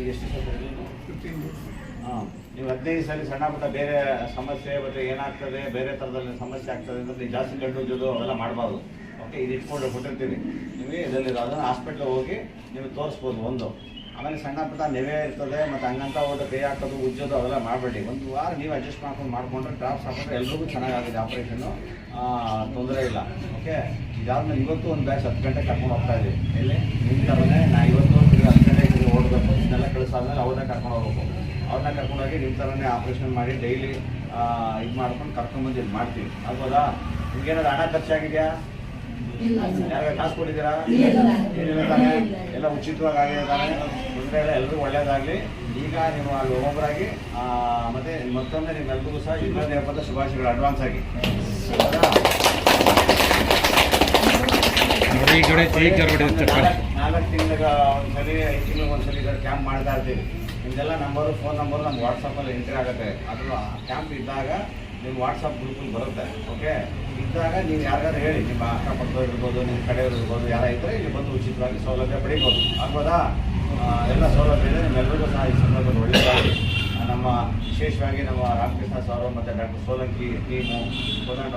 ಈಗ ಎಷ್ಟು ಹಾಂ ನೀವು ಹದಿನೈದು ಸಲ ಸಣ್ಣ ಪುಟ್ಟ ಬೇರೆ ಸಮಸ್ಯೆ ಮತ್ತು ಏನಾಗ್ತದೆ ಬೇರೆ ಥರದಲ್ಲಿ ಸಮಸ್ಯೆ ಆಗ್ತದೆ ಅಂತ ನೀವು ಜಾಸ್ತಿ ಗಂಡು ಉಜ್ಜೋದು ಅವೆಲ್ಲ ಮಾಡಬಾರ್ದು. ಓಕೆ ಇದು ಇಟ್ಕೊಂಡು ಕೊಟ್ಟಿರ್ತೀವಿ. ನಿಮಗೆ ಇದರಲ್ಲಿ ಅದನ್ನು ಹಾಸ್ಪಿಟ್ಲಿಗೆ ಹೋಗಿ ನೀವು ತೋರಿಸ್ಬೋದು ಒಂದು. ಆಮೇಲೆ ಸಣ್ಣ ಪುಟ್ಟ ನೆವೆ ಇರ್ತದೆ ಮತ್ತು ಹಂಗಂತ ಹೋದ ಕೈ ಹಾಕೋದು ಉಜ್ಜೋದು ಅವೆಲ್ಲ ಮಾಡಬೇಡಿ. ಒಂದು ವಾರ ನೀವು ಅಡ್ಜಸ್ಟ್ ಮಾಡ್ಕೊಂಡು ಮಾಡ್ಕೊಂಡ್ರೆ ಡ್ರಾಪ್ಸ್ ಹಾಕೊಂಡ್ರೆ ಎಲ್ರಿಗೂ ಚೆನ್ನಾಗಾಗಿದೆ ಆಪ್ರೇಷನ್ನು ತೊಂದರೆ ಇಲ್ಲ. ಓಕೆ ಇದಾದ್ಮೇಲೆ ಇವತ್ತು ಒಂದು ಬ್ಯಾಚ್ ಹತ್ತು ಗಂಟೆಗೆ ಕರ್ಕೊಂಡು ಹೋಗ್ತಾ ಇದ್ದೀವಿ. ಇಲ್ಲಿ ನಿಮ್ಮ ಥರನೇ ನಾ ಇವತ್ತು ಹತ್ತು ಗಂಟೆಗೆ ಇದನ್ನೆಲ್ಲ ಕಳಿಸಾದ್ಮೇಲೆ ಅವ್ರನ್ನ ಕರ್ಕೊಂಡು ಹೋಗ್ಬೇಕು. ಅವ್ರನ್ನ ಕರ್ಕೊಂಡೋಗಿ ನಿಮ್ಮ ಥರನೇ ಆಪ್ರೇಷನ್ ಮಾಡಿ ಡೈಲಿ ಇದು ಮಾಡ್ಕೊಂಡು ಕರ್ಕೊಂಡ್ಬಂದು ಇದು ಮಾಡ್ತೀವಿ. ಆಗ್ಬೋದಾ ನಿಮ್ಗೇನಾದ್ರು ಹಣ ಖರ್ಚಾಗಿದೆಯಾ? ಯಾರು ಕಾಸು ಕೊಟ್ಟಿದ್ದೀರಾ? ಏನಿಲ್ಲ ತಾನೇ. ಎಲ್ಲ ಉಚಿತವಾಗಿ ಆಗಿದೆ ತಾನೇ ತೊಂದರೆ ಎಲ್ಲ ಎಲ್ರಿಗೂ ಒಳ್ಳೇದಾಗಲಿ. ಈಗ ನೀವು ಅಲ್ಲಿ ಒಬ್ಬೊಬ್ಬರಾಗಿ ಮತ್ತೆ ಮತ್ತೊಮ್ಮೆ ನಿಮ್ಮೆಲ್ರಿಗೂ ಸಹ ಇನ್ನೊಂದು ಹಬ್ಬದ ಶುಭಾಶಯಗಳು ಅಡ್ವಾನ್ಸ್ ಆಗಿ. ಹೌದಾ? ನೋಡಿ ಈ ಕಡೆ ಈ ಕಡೆ ನಾಲ್ಕು ತಿಂಗಳಿಗೆ ಒಂದ್ಸಲಿ, ಐದು ತಿಂಗಳಿಗೆ ಒಂದ್ಸಲಿ ಕ್ಯಾಂಪ್ ಮಾಡ್ತಾ ಇರ್ತೀವಿ. ನಿಮ್ದೆಲ್ಲ ನಂಬರು ಫೋನ್ ನಂಬರ್ ನಮ್ಗೆ ವಾಟ್ಸಪ್ಪಲ್ಲಿ ಎಂಟ್ರಿ ಆಗುತ್ತೆ. ಅದು ಕ್ಯಾಂಪ್ ಇದ್ದಾಗ ನಿಮ್ಮ ವಾಟ್ಸಪ್ ಗ್ರೂಪಲ್ಲಿ ಬರುತ್ತೆ ಓಕೆ ಇದ್ದಾಗ ನೀವು ಯಾರ್ಯಾರು ಹೇಳಿ, ನಿಮ್ಮ ಅಕ್ಕಪಕ್ಕದವ್ರು ಇರ್ಬೋದು, ನಿಮ್ಮ ಕಡೆಯವ್ರು ಇರ್ಬೋದು ಯಾರ ಇದ್ದರೆ ಇಲ್ಲಿ ಬಂದು ಉಚಿತವಾಗಿ ಸೌಲಭ್ಯ ಪಡಿಬೋದು. ಆಗ್ಬೋದಾ? ಎಲ್ಲ ಸೌಲಭ್ಯ ಇದೆ ನಿಮ್ಮೆಲ್ಲರಿಗೂ ಸಹ ಈ ಸಂದರ್ಭದಲ್ಲಿ ನಮ್ಮ ವಿಶೇಷವಾಗಿ ನಮ್ಮ ರಾಮಕೃಷ್ಣ ಸರ್ ಮತ್ತು ಡಾಕ್ಟರ್ ಸೋಲಂಕಿ ಟೀಮು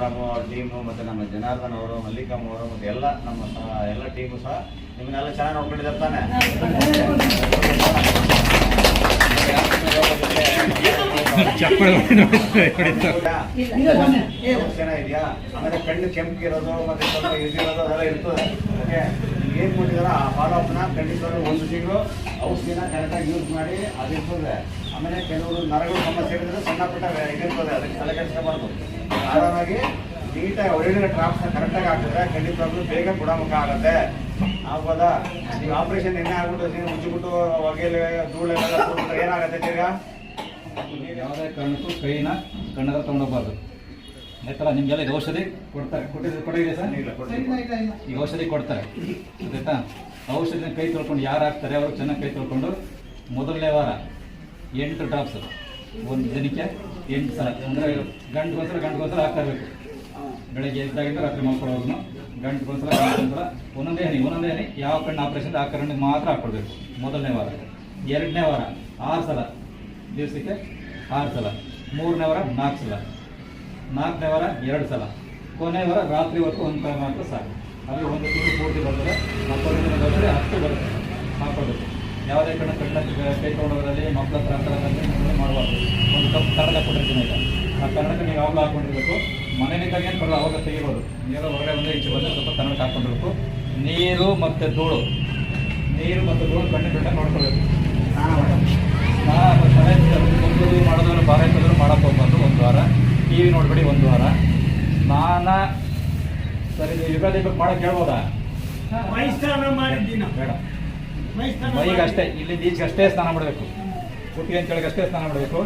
ರಾಮು ಅವ್ರ ಟೀಮು ಮತ್ತು ನಮ್ಮ ಜನಾರ್ದನ್ ಅವರು ಮಲ್ಲಿಕಮ್ಮ ಅವರು ಮತ್ತು ಎಲ್ಲ ನಮ್ಮ ಸಹ ಎಲ್ಲ ಟೀಮು ಸಹ ನಿಮ್ಮನ್ನೆಲ್ಲ ಚೆನ್ನಾಗಿ ನೋಡ್ಕೊಂಡಿದ್ದಾರೆ ತಾನೆ. ಚೆನ್ನಾಗಿದೆಯಾ ಆಮೇಲೆ ಕಣ್ಣು ಕೆಂಪಿರೋದು ಮತ್ತೆ ಸ್ವಲ್ಪ ಇದಿರೋದು ಅದೆಲ್ಲ ಇರ್ತದೆ. ಓಕೆ ಏನು ಕೊಟ್ಟಿದಾರ ಆ ಫಾಲೋಅಪ್ನ ಖಂಡಿತವಾಗ್ಲೂ ಒಂದು ತಿಂಗಳು ಔಷಧಿನ ಕರೆಕ್ಟಾಗಿ ಯೂಸ್ ಮಾಡಿ ಅದಿರ್ತದೆ. ಆಮೇಲೆ ಕೆಲವರು ನರಗಳು ಸಮಸ್ಯೆ ಇರ್ತದೆ ಸಣ್ಣ ಪುಟ್ಟ ಇದಿರ್ತದೆ, ಅದಕ್ಕೆ ತಲೆ ಕೆಡಿಸ್ಕೋಬಾರ್ದು. ಆರಾಮಾಗಿ ನೀಟಾಗಿ ಒಳ್ಳೆ ಟ್ರಾಪ್ಸ್ನ ಕರೆಕ್ಟಾಗಿ ಹಾಕಿದ್ರೆ ಖಂಡಿತವಾಗ್ಲೂ ಬೇಗ ಗುಣಮುಖ ಆಗುತ್ತೆ. ಆಗ್ಬೋದಾ ನೀವು ಆಪರೇಷನ್ ಎಣ್ಣೆ ಆಗ್ಬಿಟ್ಟು ನೀವು ಮುಚ್ಚಿಬಿಟ್ಟು ಹೊಗೆಲೆ, ಧೂಳೆಲ್ಲ ಏನಾಗತ್ತೆ ತಿರ್ಗಾ? ಯಾವುದೇ ಕಾರಣಕ್ಕೂ ಕೈನ ಕಣ್ಣದ ತಗೊಂಡೋಗ್ಬಾರ್ದು. ಆಯ್ತಲ್ಲ ನಿಮಗೆಲ್ಲ ಇದು ಔಷಧಿ ಕೊಡ್ತಾರೆ. ಕೊಟ್ಟಿದ್ರೆ ಕೊಟ್ಟಿದೆ ಸರ್. ಈ ಔಷಧಿ ಕೊಡ್ತಾರೆ. ಗೊತ್ತಾಯ್ತಾ? ಔಷಧಿನ ಕೈ ತೊಳ್ಕೊಂಡು ಯಾರು ಹಾಕ್ತಾರೆ ಅವರು ಚೆನ್ನಾಗಿ ಕೈ ತೊಳ್ಕೊಂಡು ಮೊದಲನೇ ವಾರ ಎಂಟು ಡ್ರಾಪ್ಸ್ ಒಂದು ದಿನಕ್ಕೆ ಎಂಟು ಸಲ. ಅಂದರೆ ಗಂಟುಗೋಸ್ಕರ ಗಂಟುಗೋಸ್ಕರ ಹಾಕ್ತಾ ಇರಬೇಕು ಬೆಳಗ್ಗೆ ಎದ್ದಾಗಿಂದ ರಾತ್ರಿ ಮಲ್ಕೊಳ್ಳೋದು ಗಂಟುಗೋಸ್ಕರ ಗಂಟುಗೋಸ್ಕರ ಒಂದೊಂದೇ ಹನಿ ಒಂದೊಂದೇ ಹನಿ ಯಾವ ಕಣ್ಣು ಆಪ್ರೇಷನ್ ಆ ಕಣ್ಣಿಗೆ ಮಾತ್ರ ಹಾಕ್ಕೊಳ್ಬೇಕು ಮೊದಲನೇ ವಾರ. ಎರಡನೇ ವಾರ ಆರು ಸಲ. ದಿವಸಕ್ಕೆ ಆರು ಸಲ. ಮೂರನೇ ವಾರ ನಾಲ್ಕು ಸಲ. ನಾಲ್ಕನೇ ವಾರ ಎರಡು ಸಲ. ಕೊನೆ ವಾರ ರಾತ್ರಿ ಹೊತ್ತು ಒಂದು ಸಲ ಮಾತ್ರ ಸಾಕು. ಅಲ್ಲಿ ಒಂದು ತಿಂಗಳು ಪೂರ್ತಿ ಬರ್ತದೆ. ಮಕ್ಕಳು ಬರ್ತದೆ ಹತ್ತು ಬರುತ್ತೆ ಹಾಕೋಬೇಕು ಯಾವುದೇ ಕಡೆ ಕಣ್ಣ ಕೈ ತೊಗೊಂಡೋದ್ರಲ್ಲಿ ಮಕ್ಕಳ ಹತ್ರ ಆ ನೀವು ಮಾಡಬಾರ್ದು. ಒಂದು ಕಪ್ ಕನ್ನಡ ಕೊಟ್ಟಿರ್ತೀನಿ ಈಗ. ಆ ಕನ್ನಡಕ್ಕೆ ನೀವು ಯಾವಾಗಲೂ ಹಾಕೊಂಡಿರ್ಬೇಕು. ಮನೆಯಿಂದ ಏನು ಬರಲ್ಲ ಅವಾಗ ತೆಗಿಬೋದು. ನೀರು ಹೊರಗಡೆ ಒಂದೇ ಈಚೆ ಬಂದರೆ ಸ್ವಲ್ಪ ಕನ್ನಡಕ್ಕೆ ಹಾಕೊಂಡಿರ್ಬೇಕು. ನೀರು ಮತ್ತು ಧೂಳು. ನೀರು ಮತ್ತು ಧೂಳು ಕಣ್ಣು ಬಿಟ್ಟ ನೋಡ್ಕೊಳ್ಬೇಕು ಸ್ನಾನ ಮಾಡೋದು ಸ್ನಾನ ತಲೆ ಕುಂದೂರು ಮಾಡೋದನ್ನು ಬಾರ ಎತ್ತೋದ್ರು ಮಾಡಕ್ಕೆ ಹೋಗ್ಬಾರ್ದು ಒಂದು ವಾರ ಟಿ ವಿ ನೋಡ್ಬೇಡಿ ಒಂದು ವಾರ. ನಾನ ಸರಿ ನೀವು ಯುಗಾದಿ ಮಾಡಕ್ ಮಾಡಕ್ಕೆ ಹೇಳ್ಬೋದಾ ಬೇಡ. ಮೈಗೆ ಅಷ್ಟೇ ಇಲ್ಲಿ ಈಚೆಗೆ ಅಷ್ಟೇ ಸ್ನಾನ ಮಾಡಬೇಕು. ಕುತ್ತಿಗೆ ಅಂತೇಳಿ ಅಷ್ಟೇ ಸ್ನಾನ ಮಾಡಬೇಕು.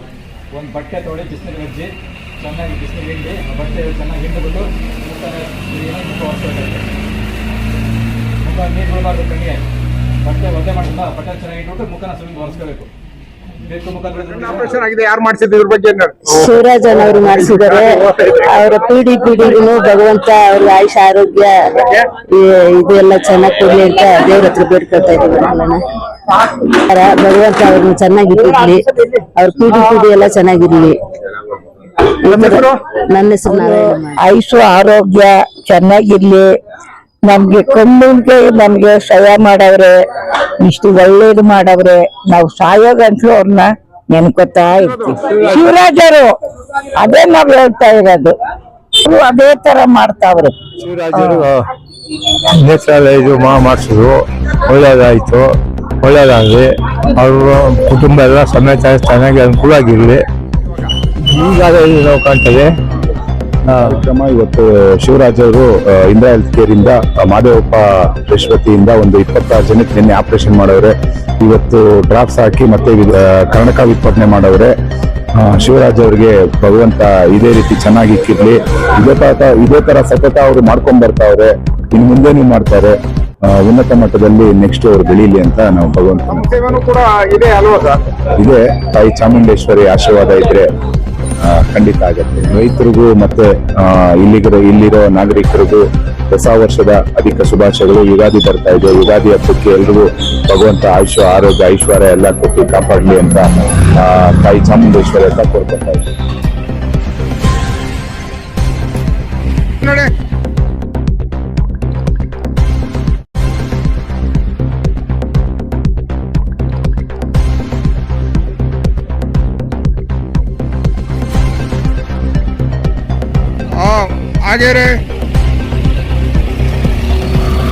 ಒಂದು ಬಟ್ಟೆ ತೊಳಿ ಬಿಸಿನೀರು ಹಚ್ಚಿ ಚೆನ್ನಾಗಿ ಬಿಸಿನೀರು ಹಿಂಡಿ ಆ ಬಟ್ಟೆ ಚೆನ್ನಾಗಿ ಹಿಂಡ್ಬಿಟ್ಟು ಮುಖ ಮುಖ ನೀರು ಬಿಡಬಾರ್ದು ಕಣ್ಣಿಗೆ. ಬಟ್ಟೆ ಒದ್ದೆ ಮಾಡಿಲ್ಲ ಬಟ್ಟೆ ಚೆನ್ನಾಗಿ ಇಟ್ಬಿಟ್ಟು ಮುಖನ ಸುಮ್ಮನೆ ಒರೆಸ್ಕೋಬೇಕು ಆಪರೇಷನ್ ಆಗಿದೆ ಯಾರು ಮಾಡಿಸಿದ್ರು ಇದ್ರ ಬಗ್ಗೆ? ಅವರು ಮಾಡಿಸಿದ್ದಾರೆ. ಅವರ ಪೀಡಿ ಪೀಡಿಗೂ ಭಗವಂತ ಅವ್ರ ಆಯುಷ ಆರೋಗ್ಯ ಇದೆಲ್ಲ ಇದು ಎಲ್ಲ ಚೆನ್ನಾಗಿ ಕೊಡ್ಲಿ ಅಂತ ದೇವ್ರ ಹತ್ರ ಬೇಡ್ಕೊಳ್ತಾ ಇದ್ದೀವಿ ಭಗವಂತ ಅವ್ರನ್ನ ಚೆನ್ನಾಗಿರ್ಲಿ ಅವ್ರ ಪೀಡಿ ಪೀಡಿ ಎಲ್ಲ ಚೆನ್ನಾಗಿರ್ಲಿ ನನ್ನ ಹೆಸರು ಆಯುಷು ಆರೋಗ್ಯ ಚೆನ್ನಾಗಿರ್ಲಿ. ನಮ್ಗೆ ಕಣ್ಣಿಗೆ ನಮ್ಗೆ ಸಹಾಯ ಮಾಡವ್ರೆ, ಇಷ್ಟು ಒಳ್ಳೇದು ಮಾಡವ್ರೆ. ನಾವು ಸಾಯೋ ಗಂಟ್ಲು ಅವ್ರನ್ನ ನೆನ್ಕೋತಾ ಇರ್ತೀವಿ. ಶಿವರಾಜರು, ಅದೇ ನಾವ್ ಹೇಳ್ತಾ ಇರೋದು. ಅದೇ ತರ ಮಾಡ್ತಾವ್ರೆ. ಶಿವರಾಜರು ಮಾಡಿಸಿದ್ರು. ಒಳ್ಳೇದಾಯ್ತು. ಒಳ್ಳೇದಾಗಲಿ. ಅವ್ರ ಕುಟುಂಬ ಎಲ್ಲ ಸಮೇತ ಚೆನ್ನಾಗಿ ಅನುಕೂಲ ಆಗಿರ್ಲಿ. ಈಗಾಗಲೇ ನಾವು ಕಾಣ್ತದೆ ಕಾರ್ಯಕ್ರಮ ಇವತ್ತು ಶಿವರಾಜ್ ಅವರು ಇಂದ್ರಾ ಹೆಲ್ತ್ ಕೇರ್ ಇಂದ ಮಾದೇವಪ್ಪ ಯಶ್ವತಿಯಿಂದ ಒಂದು ಇಪ್ಪತ್ತಾರು ಜನಕ್ಕೆ ನಿನ್ನೆ ಆಪರೇಷನ್ ಮಾಡವ್ರೆ. ಇವತ್ತು ಡ್ರಾಪ್ಸ್ ಹಾಕಿ ಮತ್ತೆ ಕರ್ಣಕ ವಿತ್ಪಾದನೆ ಮಾಡವ್ರೆ. ಶಿವರಾಜ್ ಅವರಿಗೆ ಭಗವಂತ ಇದೇ ರೀತಿ ಚೆನ್ನಾಗಿ ಇಕ್ಕಿರ್ಲಿ. ಇದೇ ತರ ಇದೇ ತರ ಸತತ ಅವರು ಮಾಡ್ಕೊಂಡ್ ಬರ್ತಾವ್ರೆ. ಇನ್ ಮುಂದೆನೂ ಮಾಡ್ತಾರೆ. ಉನ್ನತ ಮಟ್ಟದಲ್ಲಿ ನೆಕ್ಸ್ಟ್ ಅವ್ರು ಬೆಳೀಲಿ ಅಂತ ನಾವು ಭಗವಂತ ಇದೆ. ತಾಯಿ ಚಾಮುಂಡೇಶ್ವರಿ ಆಶೀರ್ವಾದ ಇದ್ರೆ ಖಂಡಿತ ಆಗುತ್ತೆ. ರೈತರಿಗೂ ಮತ್ತೆ ಇಲ್ಲಿಗಿರೋ, ಇಲ್ಲಿರೋ ನಾಗರಿಕರಿಗೂ ಹೊಸ ವರ್ಷದ ಅಧಿಕ ಶುಭಾಶಯಗಳು. ಯುಗಾದಿ ಬರ್ತಾ ಇದೆ. ಯುಗಾದಿ ಹಬ್ಬಕ್ಕೆ ಎಲ್ರಿಗೂ ಭಗವಂತ ಆಯುಷ್ಯ, ಆರೋಗ್ಯ, ಐಶ್ವರ್ಯ ಎಲ್ಲ ಕೊಟ್ಟು ಕಾಪಾಡಲಿ ಅಂತ ತಾಯಿ ಚಾಮುಂಡೇಶ್ವರಿ ಅಂತ ಕೋರ್ಕೊತಾ ಇದ್ದೀನಿ. ನೋಡಿ ಆ ಹಾಗೇರೆ